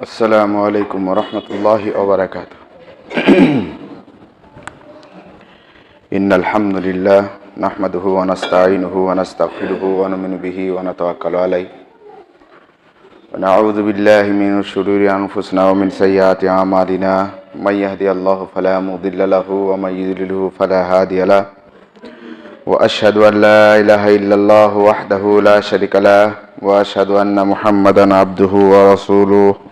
السلام عليكم ورحمة الله وبركاته. إن الحمد لله نحمده ونستعينه ونستغفره ونؤمن به ونتوكل عليه. ونعوذ بالله من شرور أنفسنا ومن سيئات أعمالنا. من يهدي الله فلا مضل له ومن يضلله فلا هادي له. وأشهد أن لا إله إلا الله وحده لا شريك له. وأشهد أن محمدا عبده ورسوله.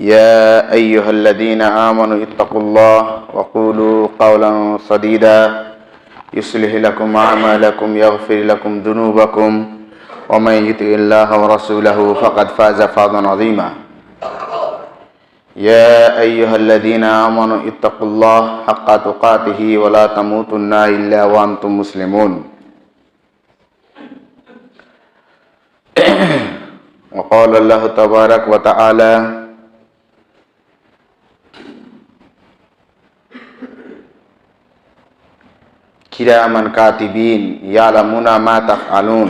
يا أيها الذين آمنوا اتقوا الله وقولوا قولا سديدا يصلح لكم أعمالكم يغفر لكم ذنوبكم ومن يطع الله ورسوله فقد فاز فوزا عظيما. يا أيها الذين آمنوا اتقوا الله حق تقاته ولا تموتن إلا وأنتم مسلمون. وقال الله تبارك وتعالى كراما كاتبين يعلمون ما تفعلون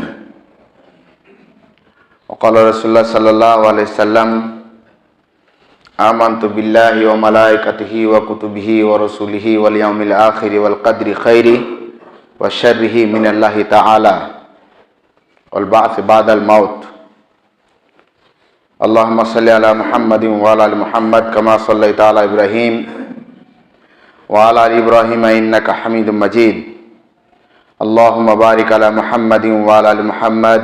وقال رسول الله صلى الله عليه وسلم آمنت بالله وملائكته وكتبه ورسوله واليوم الآخر والقدر خيره وشره من الله تعالى والبعث بعد الموت اللهم صل على محمد وعلى ال محمد كما صليت على ابراهيم وعلى ال ابراهيم انك حميد مجيد اللهم بارك على محمد وعلى ال محمد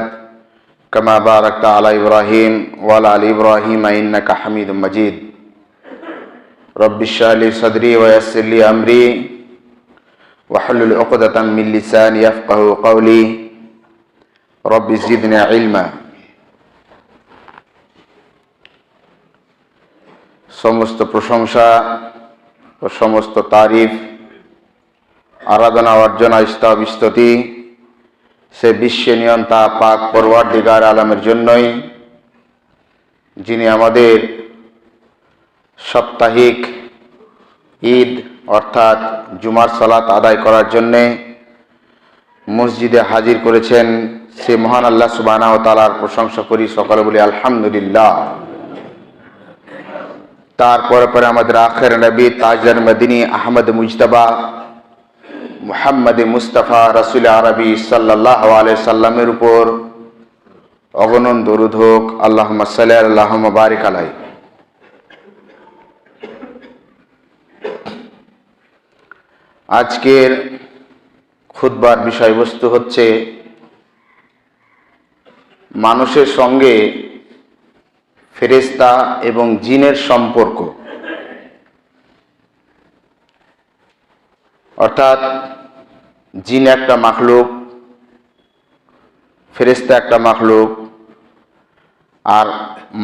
كما باركت على ابراهيم وعلى ال ابراهيم انك حميد مجيد رب اشرح لي صدري ويسر لي امري واحلل عقدة من لساني يفقه قولي رب زدنا علما সমস্ত প্রশংসা ও সমস্ত তারিফ আরাধনা অর্জনা স্তব, স্তুতি। সে বিশ্ব নিয়ন্তা, পাক পরওয়ার দিগার আলমের জন্যই যিনি আমাদের সাপ্তাহিক ঈদ, অর্থাৎ জুমার সালাত আদায় করার জন্যে মসজিদে হাজির করেছেন সে মহান আল্লাহ সুবানা ও তালার প্রশংসা করি, সকালে বলি আলহামদুলিল্লাহ। তারপরে পরে আমাদের আখের নবী তাজার মদিনী আহমদ মুজতবা মুহাম্মদ মুস্তাফা রসুল আরবি সাল্লাহ সাল্লামের উপর অগণন দরুদ হোক আল্লাহ সাল্লাহ বারিক আলাই আজকের খুদবার বিষয়বস্তু হচ্ছে মানুষের সঙ্গে ফেরেস্তা এবং জিনের সম্পর্ক। অর্থাৎ জিন একটা মাখলুক ফেরেস্তা একটা মাখলুক, আর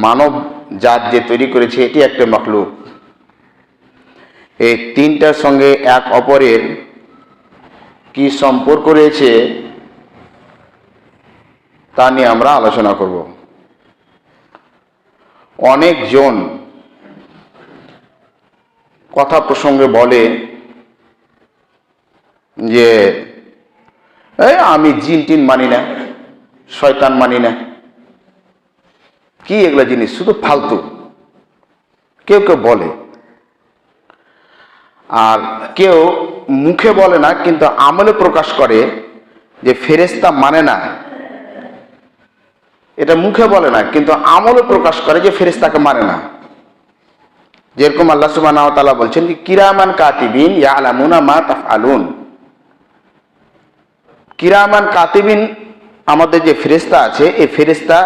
মানব জাত যে তৈরি করেছে, এটি একটা মাখলুক। এই তিনটার সঙ্গে এক অপরের কি সম্পর্ক রয়েছে, তা নিয়ে আমরা আলোচনা করব। অনেকজন কথা প্রসঙ্গে বলে যে, এই আমি জিন টিন মানি না, শয়তান মানি না। কি এগুলো জিনিস? শুধু ফালতু। কেউ কেউ বলে। আর কেউ মুখে বলে না, কিন্তু আমলে প্রকাশ করে যে ফেরেস্তা মানে না। এটা মুখে বলে না, কিন্তু আমলে প্রকাশ করে যে ফেরেস্তাকে মানে না। যেরকম আল্লাহ সুবাহ বলছেন কিরামান কাতিবিন ইয়ালামুনা মা তাফআলুন। কিরামান কাতিবিন আমাদের যে ফেরেস্তা আছে, এই ফেরেস্তা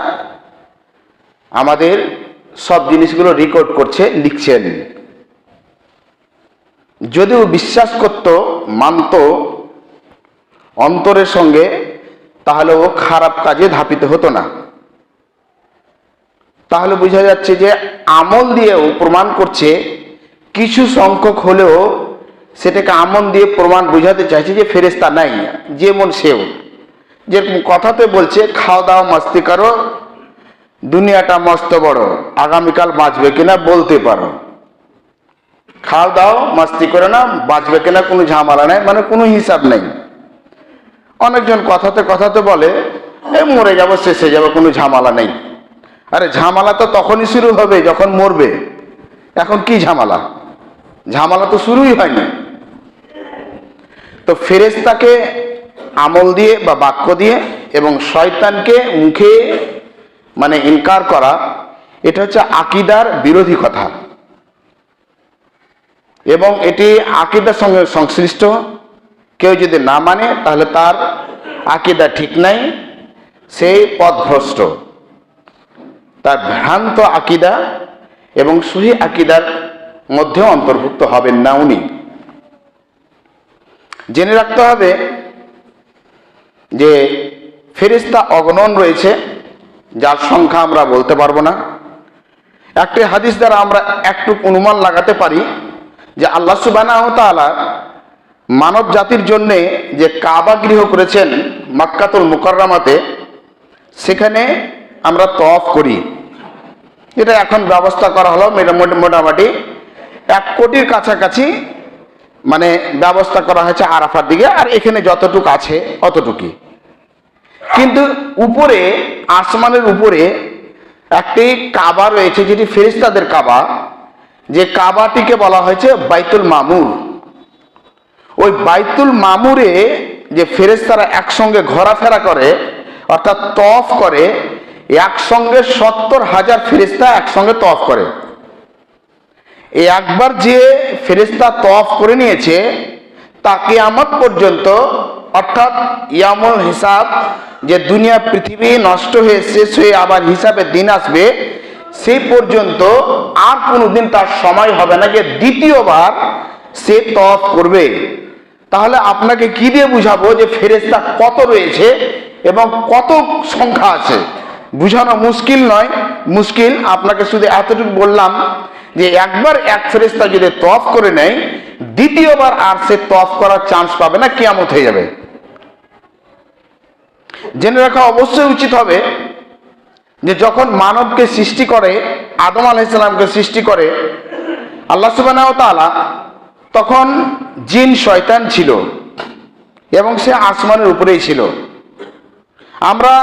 আমাদের সব জিনিসগুলো রেকর্ড করছে, লিখছেন। যদিও বিশ্বাস করত, মানত অন্তরের সঙ্গে, তাহলে ও খারাপ কাজে ধাপিত হতো না। তাহলে বোঝা যাচ্ছে যে আমল দিয়েও প্রমাণ করছে, কিছু সংখ্যক হলেও সেটাকে আমন দিয়ে প্রমাণ বোঝাতে চাইছে যে ফেরেস্তা নাই যেমন সেও। যেরকম কথাতে বলছে খাওয়া দাওয়া মাস্তি করো, দুনিয়াটা মস্ত বড়, আগামীকাল বাঁচবে কিনা বলতে পারো। খাও দাও, মাস্তি করে না, বাঁচবে কিনা কোনো ঝামেলা নেই মানে কোনো হিসাব নেই। অনেকজন কথাতে কথাতে বলে, এ, মরে যাব, শেষে যাব, কোনো ঝামেলা নেই। আরে ঝামেলা তো তখনই শুরু হবে যখন মরবে। এখন কি ঝামেলা? ঝামেলা তো শুরুই হয়নি। তো ফেরেস্তাকে আমল দিয়ে বা বাক্য দিয়ে এবং শয়তানকে মুখে মানে ইনকার করা, এটা হচ্ছে আকিদার বিরোধী কথা। এবং এটি আকিদার সঙ্গে সংশ্লিষ্ট। কেউ যদি না মানে তাহলে তার আকিদা ঠিক নাই, সেই পথভ্রষ্ট তার ভ্রান্ত আকিদা এবং সহি আকিদার মধ্যেও অন্তর্ভুক্ত হবেন না উনি। জেনে রাখতে হবে যে ফেরিস্তা অগণন রয়েছে, যার সংখ্যা আমরা বলতে পারব না। একটি হাদিস দ্বারা আমরা একটু অনুমান লাগাতে পারি যে আল্লাহ সুবাহ তাআলা মানব জাতির জন্যে যে কাবা গৃহ করেছেন মাক্কাতুল মুকাররামাতে, সেখানে আমরা তফ করি। এটা এখন ব্যবস্থা করা হলো মোটামুটি এক কোটির কাছাকাছি মানে ব্যবস্থা করা হয়েছে আরাফার দিকে, আর এখানে যতটুকু আছে অতটুকুই। কিন্তু উপরে, আসমানের উপরে একটি কাবা রয়েছে, যেটি ফেরিস্তাদের কাবা, যে কাবাটিকে বলা হয়েছে বাইতুল মামুর। ওই বাইতুল মামুরে যে ফেরেস্তারা একসঙ্গে ঘোরাফেরা করে, অর্থাৎ তফ করে, একসঙ্গে সত্তর হাজার ফেরিস্তা একসঙ্গে তফ করে। এই একবার যে ফেরিস্তা তফ করে নিয়েছে, তা কিয়ামত পর্যন্ত, অর্থাৎ ইয়ামুল হিসাব, যে দুনিয়া, পৃথিবী নষ্ট হয়ে, শেষ হয়ে আবার হিসাবে দিন আসবে, সেই পর্যন্ত আর কোনোদিন তার সময় হবে না যে দ্বিতীয়বার সে তফ করবে। তাহলে আপনাকে কি দিয়ে বুঝাবো যে ফেরেস্তা কত রয়েছে এবং কত সংখ্যা আছে? বুঝানো মুশকিল নয়। মুশকিল, আপনাকে শুধু এতটুকু বললাম যে একবার এক ফেরেস্তা যদি তফ করে নেয়, দ্বিতীয়বার আর সে তফ করার চান্স পাবে না, কিয়ামত হয়ে যাবে। জেনে রাখা অবশ্যই উচিত হবে যে যখন মানবকে সৃষ্টি করে, আদম আলাইসালামকে সৃষ্টি করে, আল্লাহ সুবাহ তখন জিন শয়তান ছিল এবং সে আসমানের উপরেই ছিল। আমরা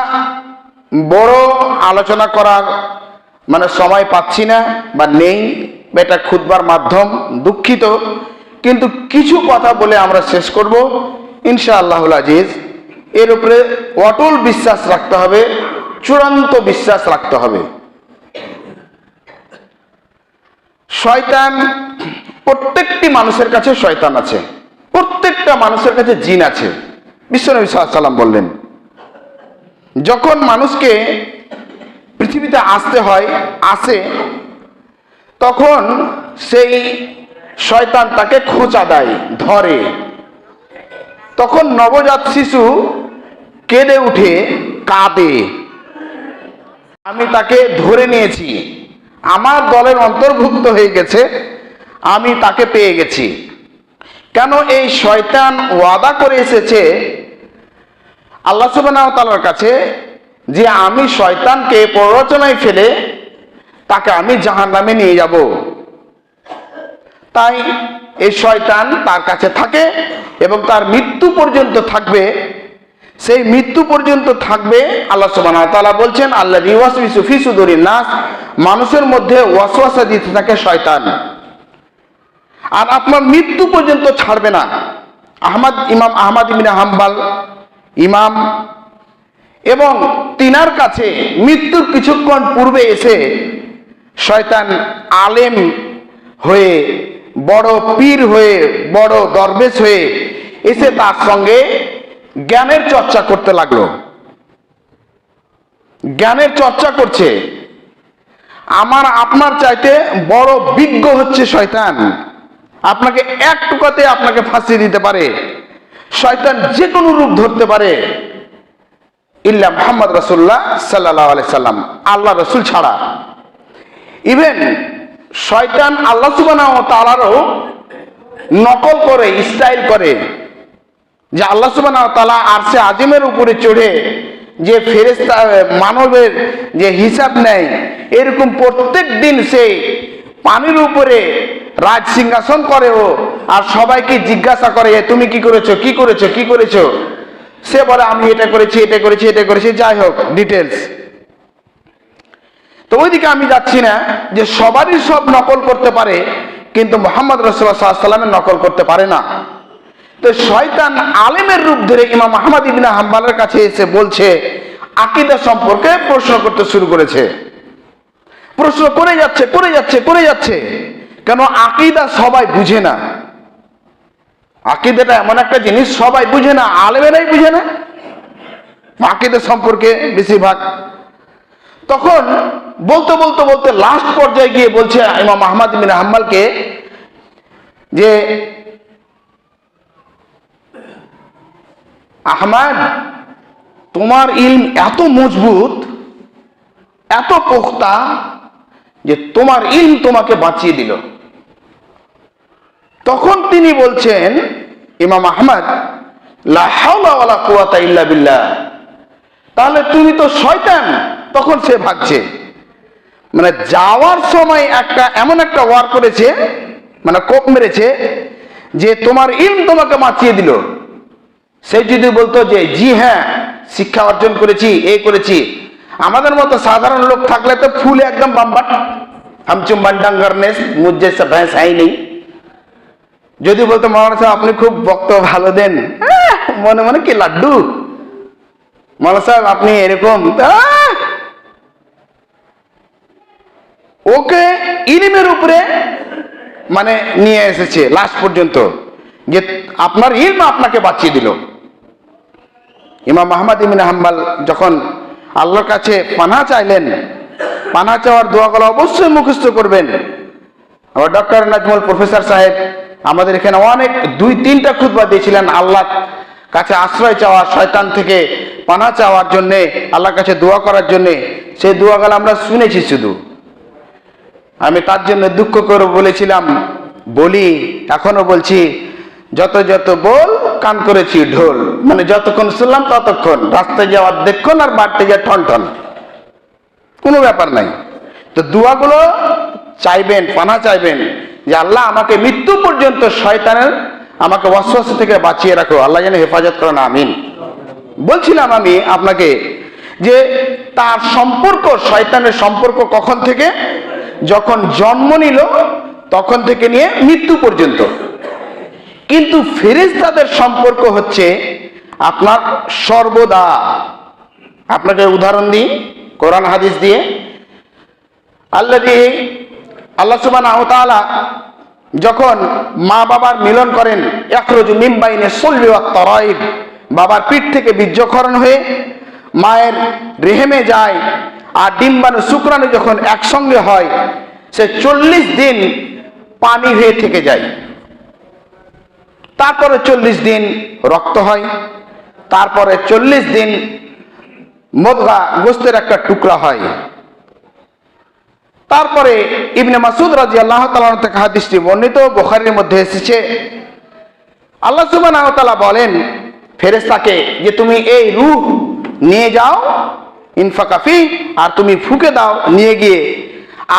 বড় আলোচনা করার মানে সময় পাচ্ছি না বা নেই এটা খুদবার মাধ্যম, দুঃখিত। কিন্তু কিছু কথা বলে আমরা শেষ করব। ইনশা আল্লাহুল আজিজ, এর উপরে অটল বিশ্বাস রাখতে হবে, চূড়ান্ত বিশ্বাস রাখতে হবে। শয়তান, প্রত্যেকটি মানুষের কাছে শয়তান আছে। প্রত্যেকটা মানুষের কাছে জিন আছে। বিশ্বনবী সাল্লাম বললেন, যখন মানুষকে পৃথিবীতে আসতে হয়, আসে, তখন সেই শয়তান তাকে খোঁচা দেয়, ধরে। তখন নবজাত শিশু কেঁদে উঠে, কাঁদে। আমি তাকে ধরে নিয়েছি। আমার দলের অন্তর্ভুক্ত হয়ে গেছে, আমি তাকে পেয়ে গেছি। কেন এই শয়তান ওয়াদা করে এসেছে? আল্লাহ সুবাহ তালার কাছে যে আমি শয়তানকে প্ররোচনায় ফেলে তাকে আমি জাহান নামে নিয়ে যাব। তাই এই শয়তান তার কাছে থাকে এবং তার মৃত্যু পর্যন্ত থাকবে। সেই মৃত্যু পর্যন্ত থাকবে আল্লাহ সুবাহ বলছেন আল্লাহ নাস মানুষের মধ্যে ওয়াসওয়াসা দিতে থাকে শয়তান। আর আপনার মৃত্যু পর্যন্ত ছাড়বে না। আহমদ, ইমাম আহমদ ইমিন হাম্বাল, ইমাম এবং তিনার কাছে মৃত্যুর কিছুক্ষণ পূর্বে এসে শয়তান আলেম হয়ে, বড় পীর হয়ে, বড় দরবেশ হয়ে এসে তার সঙ্গে জ্ঞানের চর্চা করতে লাগল। জ্ঞানের চর্চা করছে। আমার, আপনার চাইতে বড় বিজ্ঞ হচ্ছে শয়তান। আপনাকে এক টুকাতে আপনাকে ফাঁসিয়ে দিতে পারে। শয়তান যে কোনো রূপ ধরতে পারে। ইল্লা মোহাম্মদ রসুল্লাহ সাল্লাহ আলাই সাল্লাম। আল্লাহ রসুল ছাড়া। ইভেন শয়তান আল্লাহ সুবানা ও তালারও নকল করে স্টাইল করে যে আল্লাহ সুবানা তালা আরসে আজিমের উপরে চড়ে যে ফেরেস্তা মানবের যে হিসাব নেয় এরকম প্রত্যেক দিন সে পানির উপরে রাজ সিংহাসন করে ও আর সবাইকে জিজ্ঞাসা করে "এ, তুমি কি করেছ? কি করেছ? কি করেছ? সে বলে, আমি এটা করেছি এটা করেছি এটা করেছি, যাই হোক ডিটেলস তো ওইদিকে আমি যাচ্ছি না যে সবারই সব নকল করতে পারে, কিন্তু মোহাম্মদ রসুল্লাহ সাল্লামের নকল করতে পারে না। তো শয়তান আলেমের রূপ ধরে ইমাম আহমদ ইবিনা হাম্বালের কাছে এসে বলছে, আকিদা সম্পর্কে প্রশ্ন করতে শুরু করেছে। প্রশ্ন করে যাচ্ছে করে যাচ্ছে করে যাচ্ছে। কেন আকিদা সবাই বুঝে না? আকিদাটা এমন একটা জিনিস সবাই বুঝে না, আলেমেরাই বুঝে না। আকিদা সম্পর্কে বেশিরভাগ। তখন বলতে বলতে বলতে লাস্ট পর্যায়ে গিয়ে বলছে ইমাম আহমদ বিন হাম্বালকে যে, আহমদ, তোমার ইলম এত মজবুত, এত পোক্তা যে তোমার ইলম তোমাকে বাঁচিয়ে দিল। তখন তিনি বলছেন, ইমাম আহমদ বিল্লাহ। তাহলে তুমি তো শয়তান, তখন সে ভাগছে। মানে যাওয়ার সময় একটা, এমন একটা ওয়ার করেছে মানে কোপ মেরেছে, যে তোমার ইলম তোমাকে বাঁচিয়ে দিল। সে যদি বলতো যে, জি হ্যাঁ শিক্ষা অর্জন করেছি, এ করেছি। আমাদের মতো সাধারণ লোক থাকলে তো ফুলে একদম বাম্বাট হামচুম বান্ডাঙ্গার নেস সে ভ্যাঁস হাই নেই। যদি বলতো মহারাজ সাহেব আপনি খুব বক্তব্য ভালো দেন। মনে মনে কি লাড্ডু? মৌলানা সাহেব আপনি এরকম ওকে ইলিমের উপরে মানে নিয়ে এসেছে লাস্ট পর্যন্ত যে আপনার ইলম আপনাকে বাঁচিয়ে দিল। ইমাম মাহমদ ইমিন হাম্বাল যখন আল্লাহর কাছে পানা চাইলেন পানা চাওয়ার দোয়াগুলো অবশ্যই মুখস্থ করবেন। আবার ডক্টর নাজমুল প্রফেসর সাহেব আমাদের এখানে অনেক দুই তিনটা খুতবা দিয়েছিলেন আল্লাহ কাছে আশ্রয় চাওয়া, শয়তান থেকে পানা চাওয়ার জন্যে, আল্লাহর কাছে দোয়া করার জন্যে। সেই দোয়াগুলো আমরা শুনেছি শুধু। আমি তার জন্য দুঃখ করে বলেছিলাম, বলি, এখনও বলছি, যত যত বল কান করেছি ঢোল মানে যতক্ষণ শুনলাম ততক্ষণ, রাস্তায় যাওয়ার দেখুন আর বাড়তে যা ঠন ঠন। কোনো ব্যাপার নাই। তো দোয়াগুলো চাইবেন, পানা চাইবেন যে আল্লাহ আমাকে মৃত্যু পর্যন্ত শয়তানের আমাকে অস্বস্তি থেকে বাঁচিয়ে রাখো। আল্লাহ যেন হেফাজত করেন, আমিন। বলছিলাম আমি আপনাকে যে তার সম্পর্ক, শয়তানের সম্পর্ক কখন থেকে? যখন জন্ম নিল, তখন থেকে নিয়ে মৃত্যু পর্যন্ত। কিন্তু ফেরেশতাদের সম্পর্ক হচ্ছে আপনার সর্বদা। আপনাকে উদাহরণ দিই, কোরআন হাদিস দিয়ে। আল্লাহ আল্লাহ সুবান যখন মা বাবার মিলন করেন একরজু মিম্বাইনে সল্লি তরাইব, বাবার পিঠ থেকে বীর্যক্ষরণ হয়ে মায়ের রেহেমে যায় আর ডিম্বাণু শুক্রাণু যখন একসঙ্গে হয়, সে চল্লিশ দিন পানি হয়ে থেকে যায়। তারপরে চল্লিশ দিন রক্ত হয়, তারপরে চল্লিশ দিন মদগা গোস্তের একটা টুকরা হয়। তারপরে ইবনে মাসুদ রাজি আল্লাহ তালা থেকে হাদিসটি বর্ণিত, বোখারির মধ্যে এসেছে। আল্লাহ সুবান বলেন ফেরেস্তাকে যে তুমি এই রূহ নিয়ে যাও ইনফাকাফি আর তুমি ফুকে দাও, নিয়ে গিয়ে,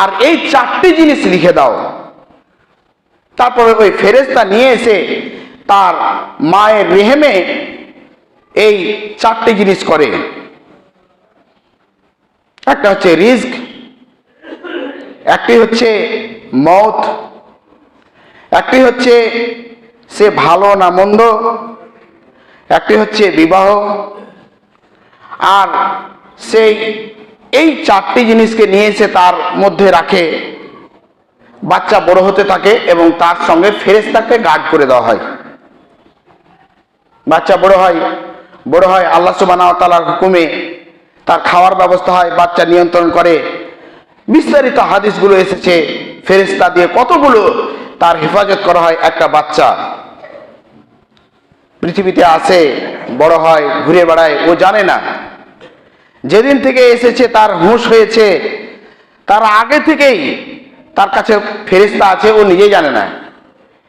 আর এই চারটি জিনিস লিখে দাও। তারপরে ওই ফেরেস্তা নিয়ে এসে তার মায়ের রেহেমে এই চারটি জিনিস করে। একটা হচ্ছে রিস্ক একটি হচ্ছে মত, একটি হচ্ছে সে ভালো না মন্দ, একটি হচ্ছে বিবাহ, আর সেই, এই চারটি জিনিসকে নিয়ে এসে তার মধ্যে রাখে। বাচ্চা বড় হতে থাকে এবং তার সঙ্গে ফেরেস্তাকে গার্ড করে দেওয়া হয়। বাচ্চা বড় হয় বড় হয়, আল্লাহ সুবাহ তালার হুকুমে তার খাওয়ার ব্যবস্থা হয়, বাচ্চা নিয়ন্ত্রণ করে। বিস্তারিত হাদিসগুলো এসেছে। ফেরেস্তা দিয়ে কতগুলো তার হেফাজত করা হয় একটা বাচ্চা। পৃথিবীতে আসে বড় হয়, ঘুরে বেড়ায়, ও জানে না। যেদিন থেকে এসেছে তার হুঁশ হয়েছে, তার আগে থেকেই তার কাছে ফেরিস্তা আছে, ও নিজেই জানে না।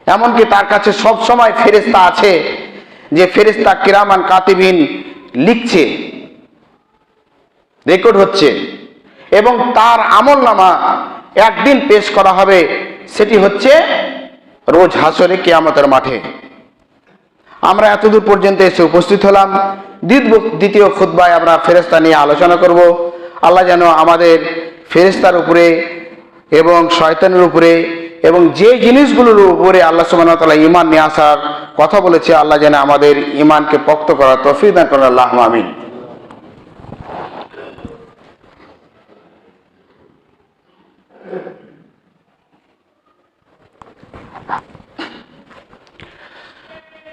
এমনকি তার কাছে সব সময় ফেরিস্তা আছে, যে ফেরিস্তা কিরামান কাতিবিন লিখছে, রেকর্ড হচ্ছে। এবং তার আমল নামা একদিন পেশ করা হবে, সেটি হচ্ছে রোজ হাসরে কেয়ামতের মাঠে। আমরা এতদূর পর্যন্ত এসে উপস্থিত হলাম। দ্বিতীয় খুদ্বায় আমরা ফেরেস্তা নিয়ে আলোচনা করব। আল্লাহ যেন আমাদের ফেরেস্তার উপরে এবং শয়তানের উপরে এবং যে জিনিসগুলোর উপরে আল্লাহ সুবাহ তালা ইমান নিয়ে আসার কথা বলেছে, আল্লাহ যেন আমাদের ইমানকে পক্ত করার তফিক করার আল্লাহ আমিন।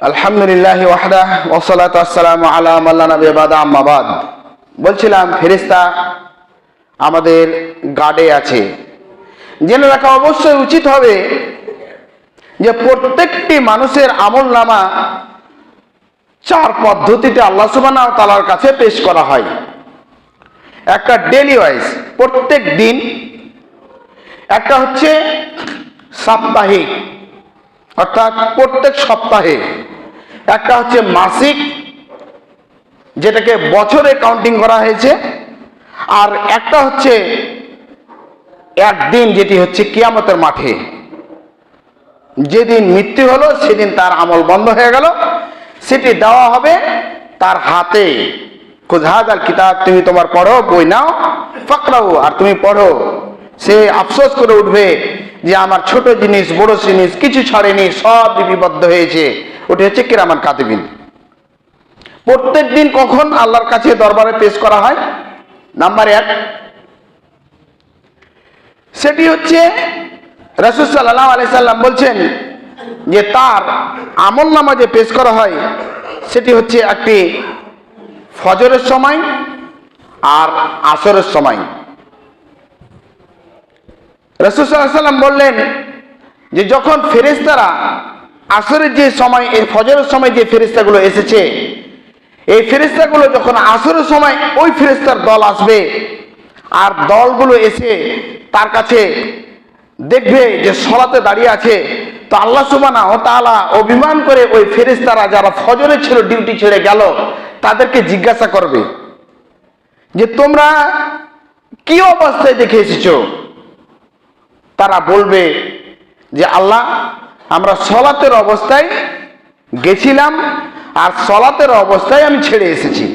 আলহামদুলিল্লাহ ওয়াহদা ওসলাত আসসালাম আলা মাল্লা নবী বাদা আম্মাবাদ বলছিলাম ফেরিস্তা আমাদের গার্ডে আছে। জেনে রাখা অবশ্যই উচিত হবে যে প্রত্যেকটি মানুষের আমল নামা চার পদ্ধতিতে আল্লাহ সুবাহ তালার কাছে পেশ করা হয়। একটা ডেলি ওয়াইজ প্রত্যেক দিন। একটা হচ্ছে সাপ্তাহিক, অর্থাৎ প্রত্যেক সপ্তাহে। একটা হচ্ছে মাসিক, যেটাকে বছরে কাউন্টিং করা হয়েছে, আর একটা হচ্ছে একদিন, যেটি হচ্ছে কিয়ামতের মাঠে। যেদিন মৃত্যু হলো, সেদিন তার আমল বন্ধ হয়ে গেল। সেটি দেওয়া হবে তার হাতে। খুজহাদ আল কিতাব, তুমি তোমার পড়ো, বই নাও ফাকরাও আর তুমি পড়ো। সে আফসোস করে উঠবে যে আমার ছোট জিনিস, বড় জিনিস, কিছু ছাড়েনি, সব লিপিবদ্ধ হয়েছে। ওটি হচ্ছে কিরামান কাতিবিন। প্রত্যেক দিন কখন আল্লাহর কাছে দরবারে পেশ করা হয়? নাম্বার এক। সেটি হচ্ছে রসুল সাল্লাহ আলি সাল্লাম বলছেন যে তার আমল নামা যে পেশ করা হয়, সেটি হচ্ছে একটি ফজরের সময় আর আসরের সময়। রসুল সাল্লাহ সাল্লাম বললেন যে যখন ফেরেস্তারা আসরের যে সময় এই ফজরের সময় যে ফেরিস্তাগুলো এসেছে, এই ফেরিস্তাগুলো যখন আসরের সময় ওই ফেরিস্তার দল আসবে, আর দলগুলো এসে তার কাছে দেখবে যে সলাতে দাঁড়িয়ে আছে, তো আল্লাহ সুবানা ও তালা অভিমান করে ওই ফেরিস্তারা যারা ফজরে ছিল, ডিউটি ছেড়ে গেল, তাদেরকে জিজ্ঞাসা করবে যে, তোমরা কি অবস্থায় দেখে এসেছ? তারা বলবে যে, আল্লাহ আমরা সলাতের অবস্থায় গেছিলাম আর সলাতের অবস্থায় আমি ছেড়ে এসেছি।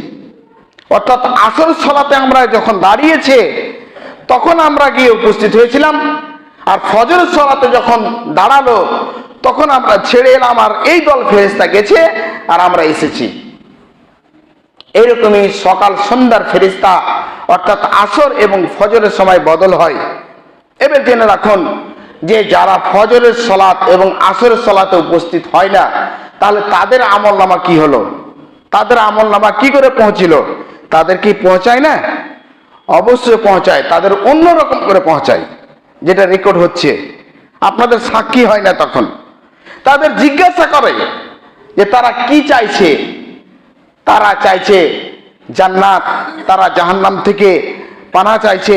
অর্থাৎ আসল সলাতে আমরা যখন দাঁড়িয়েছে, তখন আমরা গিয়ে উপস্থিত হয়েছিলাম। আর ফজর সলাতে যখন দাঁড়াল, তখন আমরা ছেড়ে এলাম আর এই দল ফেরেস্তা গেছে আর আমরা এসেছি। এইরকমই সকাল সন্ধ্যার ফেরিস্তা অর্থাৎ আসর এবং ফজরের সময় বদল হয়। এবার জেনে রাখুন যে যারা ফজরের সলাৎ এবং আসরের সলাতে উপস্থিত হয় না, তাহলে তাদের আমল নামা কি হলো? তাদের আমল নামা কি করে পৌঁছিল? তাদের কি পৌঁছায় না? অবশ্যই পৌঁছায়, তাদের অন্য রকম করে পৌঁছায়, যেটা রেকর্ড হচ্ছে। আপনাদের সাক্ষী হয় না তখন। তাদের জিজ্ঞাসা করে যে তারা কি চাইছে? তারা চাইছে জান্নাত, তারা জাহান্নাম থেকে পানা চাইছে।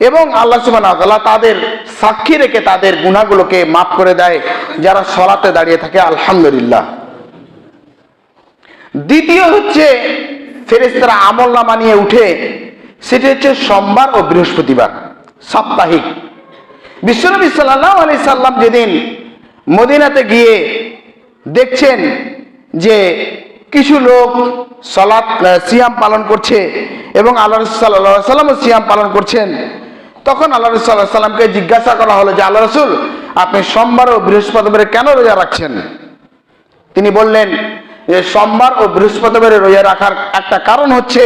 এবং আল্লাহ সুবাহ তাদের সাক্ষী রেখে তাদের গুণাগুলোকে মাফ করে দেয়, যারা সলাতে দাঁড়িয়ে থাকে, আলহামদুলিল্লাহ। দ্বিতীয় হচ্ছে ফেরেস্তারা আমল নামা নিয়ে উঠে, সেটি হচ্ছে সোমবার ও বৃহস্পতিবার, সাপ্তাহিক। বিশ্বনবী সাল্লাহ আলি সাল্লাম যেদিন মদিনাতে গিয়ে দেখছেন যে কিছু লোক সলাৎ সিয়াম পালন করছে এবং আল্লাহ রসুল্লাহ সাল্লামও সিয়াম পালন করছেন তখন আল্লাহ রসুল্লাহ সাল্লামকে জিজ্ঞাসা করা হলো যে, আল্লাহ রসুল, আপনি সোমবার ও বৃহস্পতিবারে কেন রোজা রাখছেন? তিনি বললেন যে সোমবার ও বৃহস্পতিবারে রোজা রাখার একটা কারণ হচ্ছে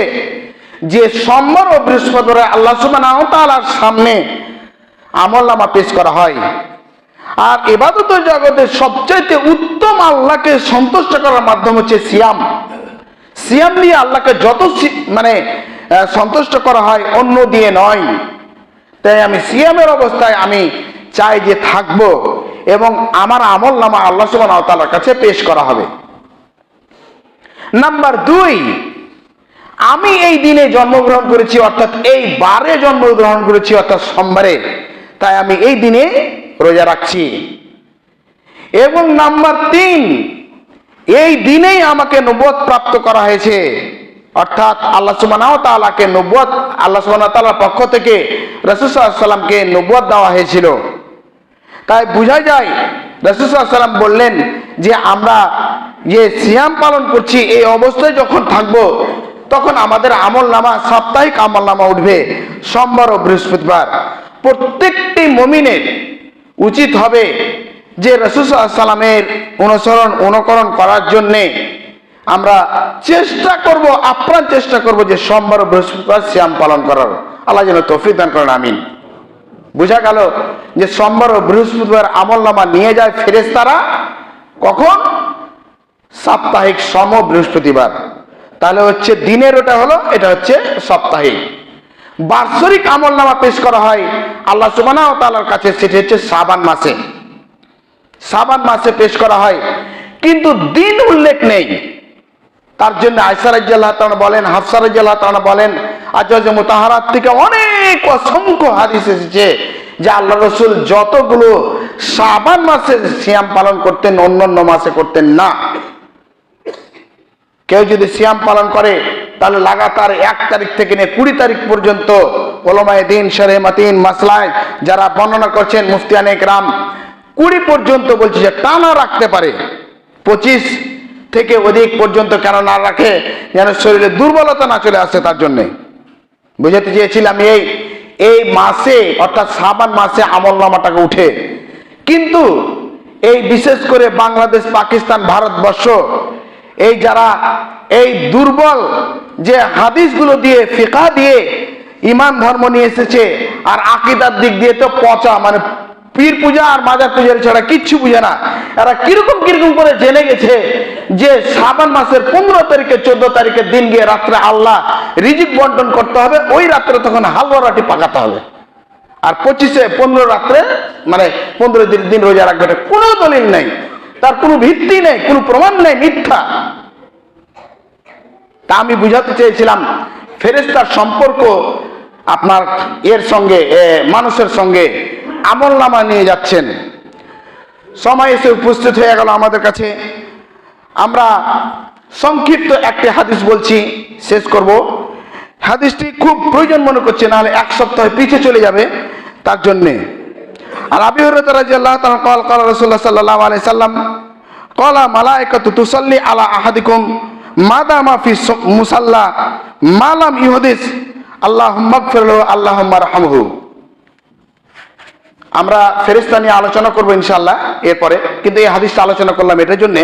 যে, সোমবার ও বৃহস্পতিবার আল্লাহ ওয়া সামনে আমল নামা পেশ করা হয়। আর এবাদত জগতের সবচাইতে উত্তম আল্লাহকে সন্তুষ্ট করার মাধ্যম হচ্ছে সিয়াম। সিয়াম দিয়ে আল্লাহকে যত মানে সন্তুষ্ট করা হয় অন্য দিয়ে নয়। তাই আমি সিয়ামের অবস্থায় আমি চাই যে থাকব এবং আমার আমল নামা আল্লাহ তাআলার কাছে পেশ করা হবে। নাম্বার দুই, আমি এই দিনে জন্মগ্রহণ করেছি, অর্থাৎ এই বারে জন্মগ্রহণ করেছি, অর্থাৎ সোমবারে। তাই আমি এই দিনে রোজা রাখছি। এবং নাম্বার তিন, এই দিনেই আমাকে নবুয়ত প্রাপ্ত করা হয়েছে। অর্থাৎ আল্লাহ সুবহানাহু ওয়া তাআলাকে নবুয়ত, আল্লাহ সুবহানাহু ওয়া তাআলার পক্ষ থেকে সাল্লাল্লাহু আলাইহি দেওয়া হয়েছিল। তাই বোঝা যায়, রাসূল সাল্লাল্লাহু বললেন যে আমরা যে সিয়াম পালন করছি, এই অবস্থায় যখন থাকব, তখন আমাদের আমল নামা সাপ্তাহিক আমল নামা উঠবে সোমবার ও বৃহস্পতিবার। প্রত্যেকটি মমিনের উচিত হবে যে রসুল সাল্লামের অনুসরণ, অনুকরণ করার জন্যে আমরা চেষ্টা করব, আপ্রাণ চেষ্টা করব যে সোমবার বৃহস্পতিবার শ্যাম পালন করার। আল্লাহ যেন তৌফিক দান করেন, আমিন। বোঝা গেল যে সোমবার ও বৃহস্পতিবার আমল নামা নিয়ে যায় ফেরেস্তারা কখন? সাপ্তাহিক সম বৃহস্পতিবার। তাহলে হচ্ছে দিনের ওটা হলো, এটা হচ্ছে সাপ্তাহিক। বার্ষরিক আমল নামা পেশ করা হয় আল্লাহ সুবানা ও তালার কাছে, সেটি হচ্ছে সাবান মাসে। সাবান মাসে পেশ করা হয়। কিন্তু দিন উল্লেখ নেই। তার জন্য আয়সারাজ্লাহ তারা বলেন হাফসারাজ্লাহ তারা বলেন, আজ মোতাহারাত থেকে অনেক অসংখ্য হাদিস এসেছে যে আল্লাহ রসুল যতগুলো সাবান মাসে সিয়াম পালন করতেন অন্য অন্য মাসে করতেন না। কেউ যদি সিয়াম পালন করে, তাহলে লাগাতার এক তারিখ থেকে নিয়ে কুড়ি তারিখ পর্যন্ত ওলমায় দিন শরে মাতিন মাসলায় যারা বর্ণনা করছেন মুফতিয়ানে রাম, কুড়ি পর্যন্ত বলছে যে টানা রাখতে পারে। পঁচিশ থেকে অধিক পর্যন্ত কেন না রাখে? যেন শরীরে দুর্বলতা না চলে আসে তার জন্যে। বুঝাতে চেয়েছিলাম এই এই মাসে, অর্থাৎ সাবান মাসে আমল নামাটাকে উঠে। কিন্তু এই বিশেষ করে বাংলাদেশ, পাকিস্তান, ভারতবর্ষ, এই যারা এই দুর্বল যে হাদিসগুলো দিয়ে, ফিকা দিয়ে ইমান ধর্ম নিয়ে এসেছে, আর আকিদার দিক দিয়ে তো পচা মানে পীর পূজা আর মাজার পূজার ছাড়া কিচ্ছু বুঝে না। এরা কীরকম কীরকম করে জেনে গেছে যে শ্রাবণ মাসের পনেরো তারিখে, চোদ্দ তারিখের দিন গিয়ে রাত্রে আল্লাহ রিজিক বন্টন করতে হবে, ওই রাত্রে তখন হালুয়া রাটি পাকাতে হবে। আর পঁচিশে পনেরো রাত্রে মানে পনেরো দিন দিন রোজা রাখবে কোনো দলিল নেই। তার কোনো ভিত্তি নেই, কোনো প্রমাণ নেই, মিথ্যা। তা আমি বুঝাতে চেয়েছিলাম ফেরেস্তার সম্পর্ক আপনার এর সঙ্গে মানুষের সঙ্গে আমল নামা নিয়ে যাচ্ছেন। সময় এসে উপস্থিত হয়ে গেল আমাদের কাছে। আমরা সংক্ষিপ্ত একটি হাদিস বলছি, শেষ করব। হাদিসটি খুব প্রয়োজন মনে করছে, নাহলে এক সপ্তাহ পিছিয়ে চলে যাবে তার জন্যে। আর আবি রাজিয়াল্লাহ তাআলা কল কল রাসূলুল্লাহ সাল্লাল্লাহু আলাইহি সাল্লাম, কলা মালায়েকাতু তুসাল্লি আলা আহাদিকুম, মাদা মাফি মুসাল্লা মালাম ইহুদিস আল্লাহুম্মাগফিরহু আল্লাহ রাহমহু। আমরা ফেরেস্তা নিয়ে আলোচনা করব ইনশাল্লাহ এরপরে। কিন্তু এই হাদিসটা আলোচনা করলাম এটার জন্যে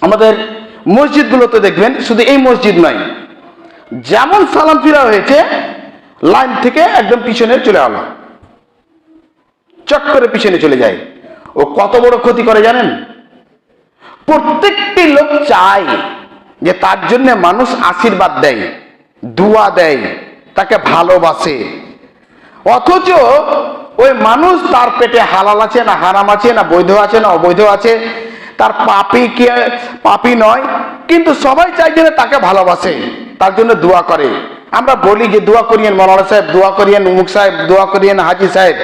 আমাদের মসজিদগুলোতে দেখবেন শুধু এই মসজিদ নয়, যেমন সালাম ফিরা হয়েছে, লাইন থেকে একদম পিছনে চলে আলো। চট করে পিছনে চলে যায়। ও কত বড় ক্ষতি করে জানেন? প্রত্যেকটি লোক চায় যে তার জন্য মানুষ আশীর্বাদ দেয়, দুয়া দেয়, তাকে ভালোবাসে। অথচ ওই মানুষ তার পেটে হালাল আছে না হারাম আছে না বৈধ আছে না অবৈধ আছে? তার পাপি কি, পাপি নয়, কিন্তু সবাই চাই যে তাকে ভালোবাসে, তার জন্য দোয়া করে। আমরা বলি যে দোয়া করিয়েন মৌলানা সাহেব, দোয়া করিয়েন উমুক সাহেব, দোয়া করিয়েন হাজি সাহেব।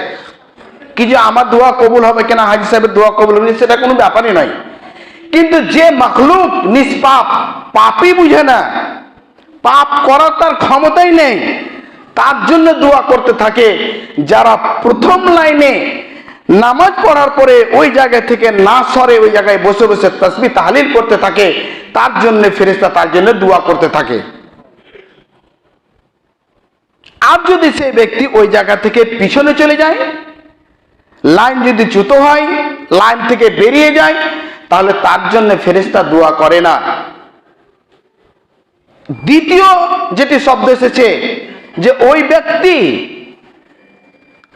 কি যে আমার দোয়া কবুল হবে কিনা হাজি সাহেবের দোয়া কবুল হবে সেটা কোনো ব্যাপারই নয়। কিন্তু যে মখলুক, নিষ্পাপ পাপই বুঝে না, পাপ করার তার ক্ষমতাই নেই। তার জন্য দোয়া করতে থাকে। যারা প্রথম লাইনে নামাজ পড়ার পরে ওই জায়গা থেকে না সরে ওই জায়গায় বসে বসে তসবি, তাহলিল করতে থাকে, তার জন্য ফেরেস্তা তার জন্য দোয়া করতে থাকে। আর যদি সেই ব্যক্তি ওই জায়গা থেকে পিছনে চলে যায়, লাইন যদি চ্যুত হয়, লাইন থেকে বেরিয়ে যায়, তাহলে তার জন্য ফেরেস্তা দোয়া করে না। দ্বিতীয় যেটি শব্দ এসেছে যে ওই ব্যক্তি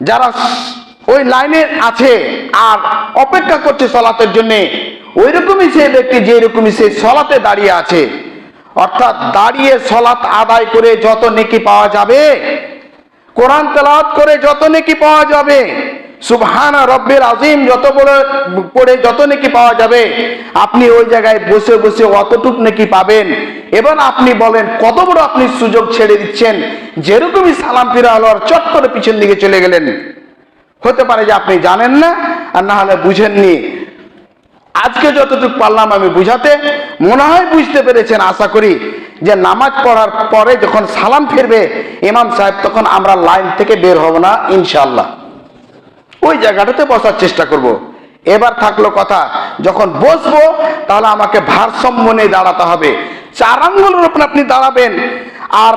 যারা ওই লাইনে আছে আর অপেক্ষা করছে সলাতের জন্য ওই রকমই সেই ব্যক্তি যে রকমই সে সলাতে দাঁড়িয়ে আছে। অর্থাৎ দাঁড়িয়ে সলাত আদায় করে যত নেকি পাওয়া যাবে, কোরআন তেলাওয়াত করে যত নেকি পাওয়া যাবে সুবহানা রব্বের আজিম যত বড় পড়ে যত নেকি পাওয়া যাবে, আপনি ওই জায়গায় বসে বসে অতটুক নেকি পাবেন। এবার আপনি বলেন, কত বড় আপনি সুযোগ ছেড়ে দিচ্ছেন, যেরকমই সালাম ফিরা হলো আর চট করে পিছন দিকে চলে গেলেন। হতে পারে যে আপনি জানেন না, আর না হলে বুঝেননি। আজকে যতটুকু পারলাম আমি বুঝাতে, মনে হয় বুঝতে পেরেছেন, আশা করি যে নামাজ পড়ার পরে যখন সালাম ফিরবে, ইমাম সাহেব, তখন আমরা লাইন থেকে বের হব না ইনশাল্লাহ ওই জায়গাটাতে বসার চেষ্টা করব। এবার থাকল কথা, যখন বসবো, তাহলে আমাকে ভারসাম্য নিয়ে দাঁড়াতে হবে। চার আঙ্গুলের উপর আপনি দাঁড়াবেন, আর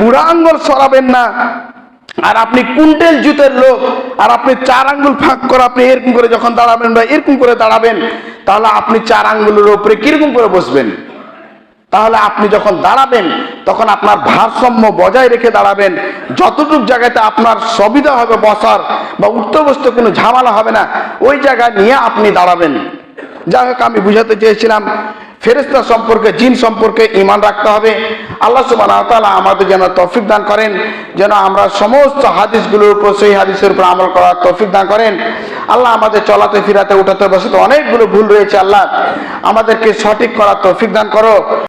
বুড়া আঙ্গুল সরাবেন না। আর আপনি কুইন্টেল জুতের লোক, আর আপনি চার আঙ্গুল ফাঁক করে আপনি এরকম করে যখন দাঁড়াবেন বা এরকম করে দাঁড়াবেন, তাহলে আপনি চার আঙ্গুলের উপরে কীরকম করে বসবেন? তাহলে আপনি যখন দাঁড়াবেন, তখন আপনার ভারসাম্য বজায় রেখে দাঁড়াবেন। যতটুক জায়গাতে আপনার সুবিধা হবে বসার বা উঠতে বসতে কোনো ঝামেলা হবে না, ওই জায়গায় নিয়ে আপনি দাঁড়াবেন। যাই হোক, আমি বুঝাতে চেয়েছিলাম ফেরেস্তা সম্পর্কে, জিন সম্পর্কে ইমান রাখতে হবে। আল্লাহ তাআলা আমাদের যেন তৌফিক দান করেন, যেন আমরা সমস্ত হাদিসগুলোর উপর, সেই হাদিসের উপর আমল করার তৌফিক দান করেন। আল্লাহ আমাদের চলাতে, ফিরাতে, উঠাতে, বসাতে অনেকগুলো ভুল রয়েছে আল্লাহ। আমাদেরকে সঠিক করার তৌফিক দান করো।